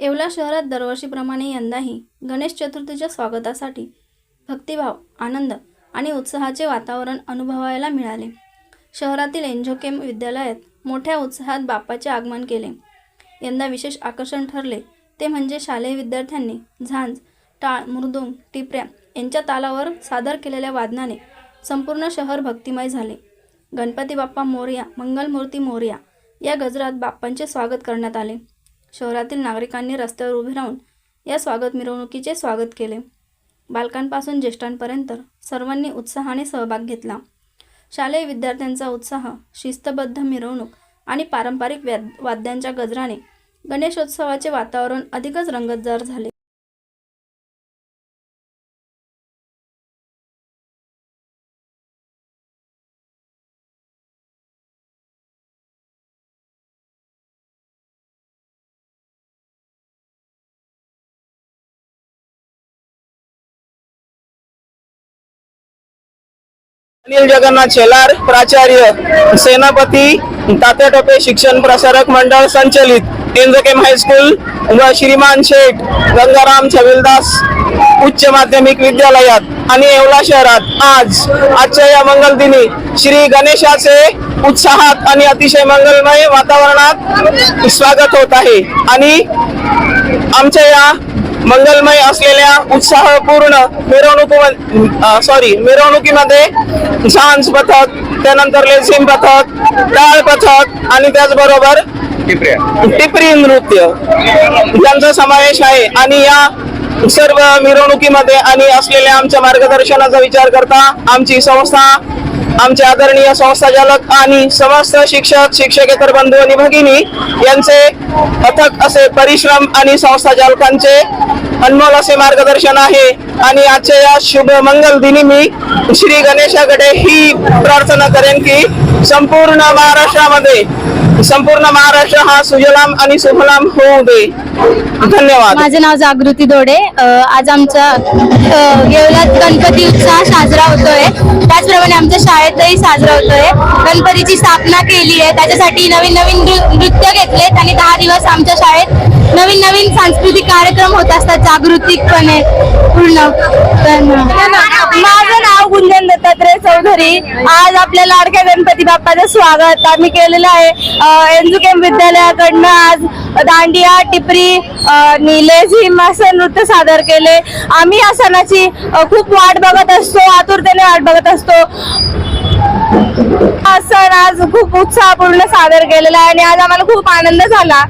येवला शहरात दरवर्षीप्रमाणे यंदाही गणेश चतुर्थीच्या स्वागतासाठी भक्तिभाव आनंद आणि उत्साहाचे वातावरण अनुभवायला मिळाले. शहरातील एन्झोकेम विद्यालयात मोठ्या उत्साहात बाप्पाचे आगमन केले. यंदा विशेष आकर्षण ठरले ते म्हणजे शालेय विद्यार्थ्यांनी झांज टाळ मृदुंग टिपऱ्या यांच्या तालावर सादर केलेल्या वादनाने संपूर्ण शहर भक्तिमय झाले. गणपती बाप्पा मोर्या मंगलमूर्ती मोर्या या गजरात बाप्पांचे स्वागत करण्यात आले. शहरातील नागरिकांनी रस्त्यावर उभे राहून या स्वागत मिरवणुकीचे स्वागत केले. बालकांपासून ज्येष्ठांपर्यंत सर्वांनी उत्साहाने सहभाग घेतला. शालेय विद्यार्थ्यांचा उत्साह शिस्तबद्ध मिरवणूक आणि पारंपरिक व्याद वाद्यांच्या गजराने गणेशोत्सवाचे वातावरण अधिकच रंगतदार झाले. अनिल जगन्नाथ शेलार प्राचार्य सेनापती तात्या टोपे शिक्षण प्रसारक मंडळ संचलित केंद्रकेम हायस्कूल व श्रीमान शेठ गंगाराम छविलदास उच्च माध्यमिक विद्यालयात आणि येवला शहरात आज आजच्या या मंगल दिनी श्री गणेशाचे उत्साहात आणि अतिशय मंगलमय वातावरणात स्वागत होत आहे. आणि आमच्या या मंगलमय असलेल्या उत्साहपूर्ण मिरवणूक सॉरी मिरवणुकीमध्ये झांज पथक त्यानंतर लेझिम पथक टाळ पथक आणि त्याचबरोबर टिपरी नृत्य. यांचा समावेश आहे. आणि या सर्व मिरवणुकीमध्ये आणि असलेल्या आमच्या मार्गदर्शनाचा विचार करता आमची संस्था आमचे आदरणीय संस्थाचालक आणि समस्त शिक्षक शिक्षकेतर बंधू आणि भगिनी यांचे अथक असे परिश्रम आणि संस्थाचालकांचे अनमोल असे मार्गदर्शन आहे. आणि आजच्या या शुभ मंगल दिनी मी श्री गणेशाकडे ही प्रार्थना करेन की संपूर्ण महाराष्ट्रामध्ये संपूर्ण महाराष्ट्र हा सुजलाम आणि सुफलाम होऊ दे धन्यवाद. माझं नाव जागृती दोडे. आज आमचा येवल्यात गणपती उत्सव साजरा होतोय. त्याचप्रमाणे आमच्या शाळेतही साजरा होतोय. गणपतीची स्थापना केली आहे. त्याच्यासाठी नवीन नवीन नृत्य घेतलेत आणि दहा दिवस आमच्या शाळेत नवीन नवीन सांस्कृतिक कार्यक्रम होत असतात जागृतिकपणे. पूर्ण. माझं नाव गुंजन दत्तात्रय चौधरी आज आपल्या लाडक्या गणपती बाप्पाचं स्वागत आम्ही केलेलं आहे. एनजुकेम विद्यालयाकडनं आज दांडिया टिपरी लेझिम असं नृत्य सादर केले. आम्ही या सणाची खूप वाट बघत असतो आतुरतेने वाट बघत असतो. हा सण आज खूप उत्साहपूर्ण सादर केलेला आहे आणि आज आम्हाला खूप आनंद झाला.